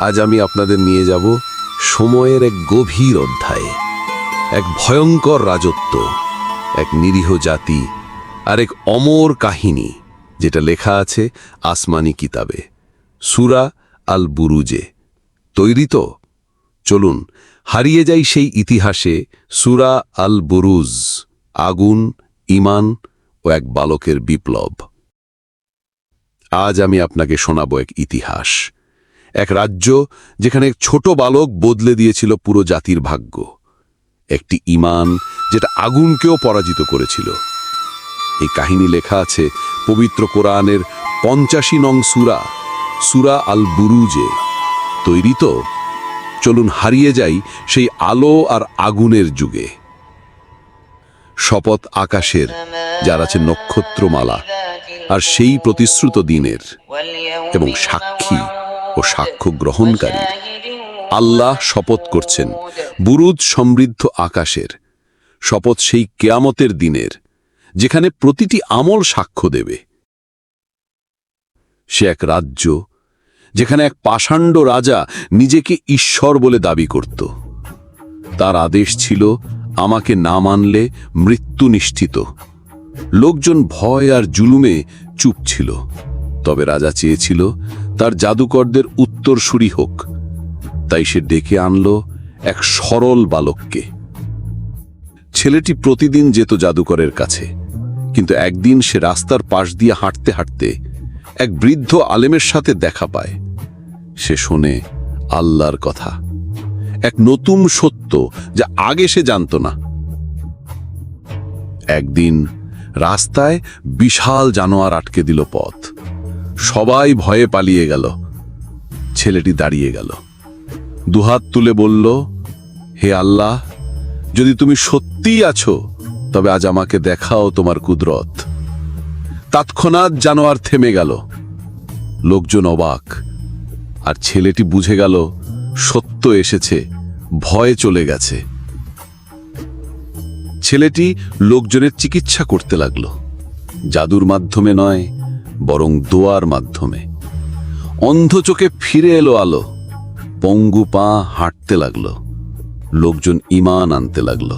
আজ আমি আপনাদের নিয়ে যাব সময়ের এক গভীর অধ্যায়ে। এক ভয়ঙ্কর রাজত্ব, এক নিরীহ জাতি আর এক অমর কাহিনী, যেটা লেখা আছে আসমানি কিতাবে, সুরা আল বুরুজে তৈরি তো? চলুন, হারিয়ে যাই সেই ইতিহাসে সুরা আল বুরুজ আগুন ইমান ও এক বালকের বিপ্লব। আজ আমি আপনাকে শোনাব এক ইতিহাস। এক রাজ্য যেখানে এক ছোট বালক বদলে দিয়েছিল পুরো জাতির ভাগ্য। একটি ইমান যেটা আগুনকেও পরাজিত করেছিল। এই কাহিনী লেখা আছে পবিত্র কোরআনের পঞ্চাশি নং সুরা সুরা আল বুরুজে তৈরি তো? চলুন হারিয়ে যাই সেই আলো আর আগুনের যুগে। শপথ আকাশের, যার আছে নক্ষত্রমালা, আর সেই প্রতিশ্রুত দিনের। এবং সাক্ষী ও সাক্ষ্য গ্রহণকারী। আল্লাহ শপথ করছেন বুরুদ সমৃদ্ধ আকাশের। শপথ সেই কেয়ামতের দিনের, যেখানে প্রতিটি আমল সাক্ষ্য দেবে। সে এক রাজ্য, যেখানে এক পাষাণ্ড রাজা নিজেকে ঈশ্বর বলে দাবি করত। তার আদেশ ছিল, আমাকে না মানলে মৃত্যু নিশ্চিত। লোকজন ভয় আর জুলুমে চুপ ছিল। তবে রাজা চেয়েছিল তার জাদুকরদের উত্তরসূরি হোক। তাই সে ডেকে আনল এক সরল বালককে। ছেলেটি প্রতিদিন যেত জাদুকরের কাছে, কিন্তু একদিন সে রাস্তার পাশ দিয়ে হাঁটতে হাঁটতে এক বৃদ্ধ আলেমের সাথে দেখা পায়। সে শোনে আল্লাহর কথা, এক নতুন সত্য যা আগে সে জানত না। একদিন রাস্তায় বিশাল জানোয়ার আটকে দিল পথ। সবাই ভয়ে পালিয়ে গেল। ছেলেটি দাঁড়িয়ে গেল। দুহাত তুলে বলল, হে আল্লাহ, যদি তুমি সত্যিই আছো, তবে আজ আমাকে দেখাও তোমার কুদরত। তৎক্ষণাৎ জানোয়ার থেমে গেল। লোকজন অবাক। আর ছেলেটি বুঝে গেল, সত্য এসেছে, ভয়ে চলে গেছে। ছেলেটি লোকজনের চিকিৎসা করতে লাগল। জাদুর মাধ্যমে নয় বরং দোয়ার মাধ্যমে। অন্ধ চোখে ফিরে এলো আলো। পঙ্গু পা হাঁটতে লাগল। লোকজন ইমান আনতে লাগল।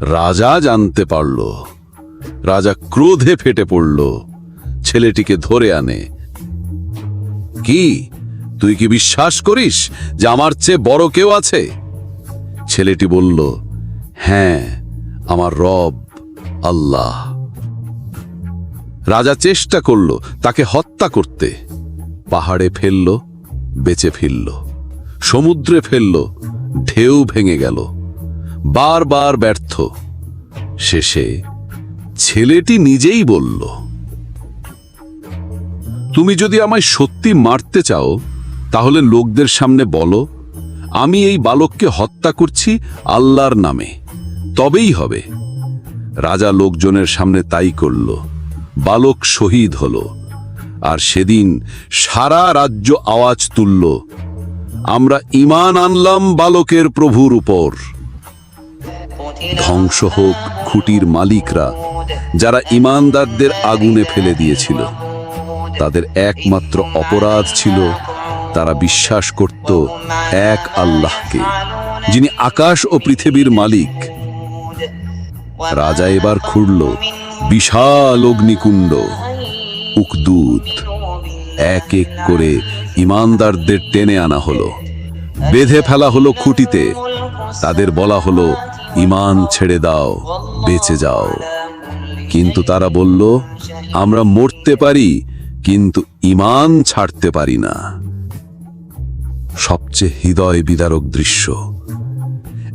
রাজা জানতে পারল। রাজা ক্রোধে ফেটে পড়ল। ছেলেটিকে ধরে আনে। কি? তুই কি বিশ্বাস করিস যে আমার চেয়ে বড় কেউ আছে? ছেলেটি বলল হ্যাঁ আমার রব আল্লাহ। রাজা চেষ্টা করল তাকে হত্যা করতে। পাহাড়ে ফেলল, বেঁচে ফিরল। সমুদ্রে ফেলল, ঢেউ ভেঙে গেল। বারবার ব্যর্থ। শেষে ছেলেটি নিজেই বলল, তুমি যদি আমায় সত্যি মারতে চাও, তাহলে লোকদের সামনে বলো, আমি এই বালককে হত্যা করছি আল্লাহর নামে। তবেই হবে। রাজা লোকজনের সামনে তাই করল। বালক শহীদ হল, আর সেদিন সারা রাজ্য আওয়াজ তুলল, আমরা ইমান আনলাম বালকের প্রভুর উপর। ধ্বংস হোক খুঁটির মালিকরা, যারা ইমানদারদের আগুনে ফেলে দিয়েছিল। তাদের একমাত্র অপরাধ ছিল তারা বিশ্বাস করত এক আল্লাহকে, যিনি আকাশ ও পৃথিবীর মালিক। রাজা এবার খুঁড়ল বিশাল অগ্নিকুণ্ড উকদুত এক এক করে ইমানদারদের টেনে আনা হলো। বেঁধে ফেলা হলো খুঁটিতে, তাদের বলা হলো, ইমান ছেড়ে দাও, বেঁচে যাও। কিন্তু তারা বলল, আমরা মরতে পারি, কিন্তু ইমান ছাড়তে পারি না। সবচেয়ে হৃদয় বিদারক দৃশ্য।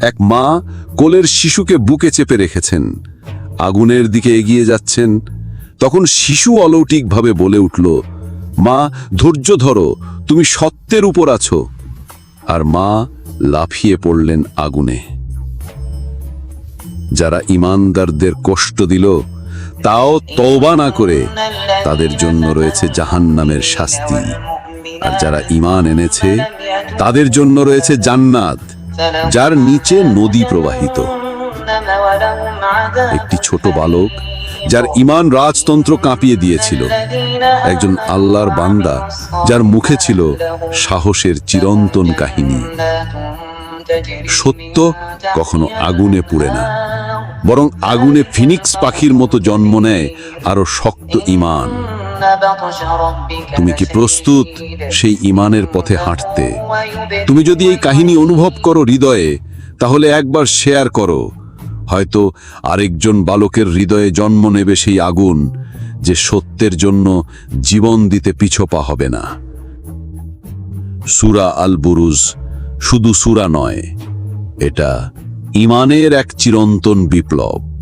এক মা কোলের শিশুকে বুকে চেপে রেখেছেন। আগুনের দিকে এগিয়ে যাচ্ছেন, তখন শিশু অলৌকিকভাবে বলে উঠল, মা, ধৈর্য ধরো, তুমি সত্যের উপর আছো। আর মা লাফিয়ে পড়লেন আগুনে। যারা ইমানদারদের কষ্ট দিল, তাও তওবা না করে তাদের জন্য রয়েছে জাহান্নামের শাস্তি। আর যারা ইমান এনেছে, তাদের জন্য রয়েছে জান্নাত, যার নিচে নদী প্রবাহিত। একটি ছোট বালক যার ইমান রাজতন্ত্র কাঁপিয়ে দিয়েছিল। একজন আল্লাহর বান্দা যার মুখে ছিল সাহসের চিরন্তন কাহিনী। সত্য কখনো আগুনে পুড়ে না, বরং আগুনে ফিনিক্স পাখির মতো জন্ম নেয় আরও শক্ত ইমান। তুমি কি প্রস্তুত সেই ইমানের পথে হাঁটতে? তুমি যদি এই কাহিনী অনুভব করো হৃদয়ে, তাহলে একবার শেয়ার করো হয়তো আরেকজন বালকের হৃদয়ে জন্ম নেবে সেই আগুন যে সত্যের জন্য জীবন দিতে পিছপা হবে না। সুরা আল বুরুজ শুধু সুরা নয়, এটা ইমানের এক চিরন্তন বিপ্লব।